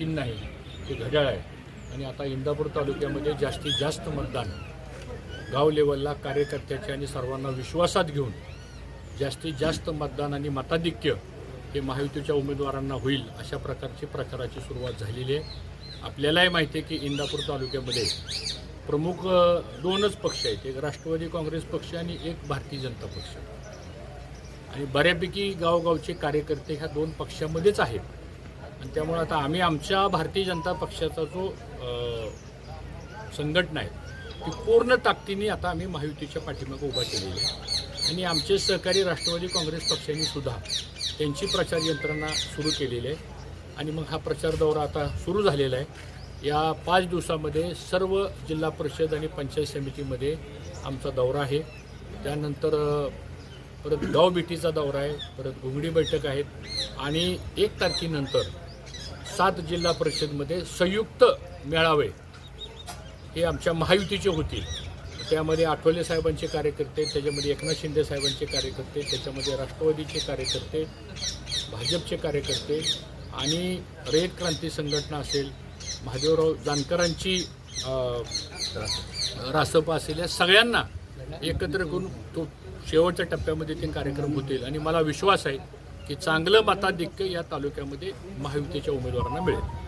चिन्ह आहे ते घड्याळ आहे. आणि आता इंदापूर तालुक्यामध्ये जास्तीत जास्त मतदान गाव लेवलला कार्यकर्त्याचे आणि सर्वांना विश्वासात घेऊन जास्तीत जास्त मतदान आणि मताधिक्य हे महायुतीच्या उमेदवारांना होईल अशा प्रकारची प्रचाराची सुरुवात झालेली आहे. आपल्यालाही माहिती आहे की इंदापूर तालुक्यामध्ये प्रमुख दोनच पक्ष आहेत. एक राष्ट्रवादी काँग्रेस पक्ष आणि एक भारतीय जनता पक्ष. आणि बऱ्यापैकी गावगावचे कार्यकर्ते ह्या दोन पक्षामध्येच आहेत. आणि त्यामुळे आता आम्ही आमच्या भारतीय जनता पक्षाचा जो संघटना आहे ती पूर्ण ताकदीने आता आम्ही महायुतीच्या पाठीमागे उभा केलेली आहे. आणि आमचे सहकारी राष्ट्रवादी काँग्रेस पक्षांनी सुद्धा त्यांची प्रचार यंत्रणा सुरू केलेली आहे. आणि मग हा प्रचार दौरा आता सुरू झालेला आहे. या पाच दिवसामध्ये सर्व जिल्हा परिषद आणि पंचायत समितीमध्ये आमचा दौरा आहे. त्यानंतर परत गाव भेटीचा दौरा आहे परत घुंगडी बैठक आहेत. आणि एक तारखेनंतर सात जिल्हा परिषदमध्ये संयुक्त मेळावे हे आमच्या महायुतीचे होतील. त्यामध्ये आठवले साहेबांचे कार्यकर्ते त्याच्यामध्ये एकनाथ शिंदे साहेबांचे कार्यकर्ते त्याच्यामध्ये राष्ट्रवादीचे कार्यकर्ते भाजपचे कार्यकर्ते आणि रयत क्रांती संघटना असेल महादेवराव जानकरांची रासप असेल या सगळ्यांना एकत्र करून तो शेवटच्या टप्प्यामध्ये ते कार्यक्रम होतील. आणि मला विश्वास आहे की चांगलं मताधिक्य या तालुक्यामध्ये महायुतीच्या उमेदवारांना मिळेल.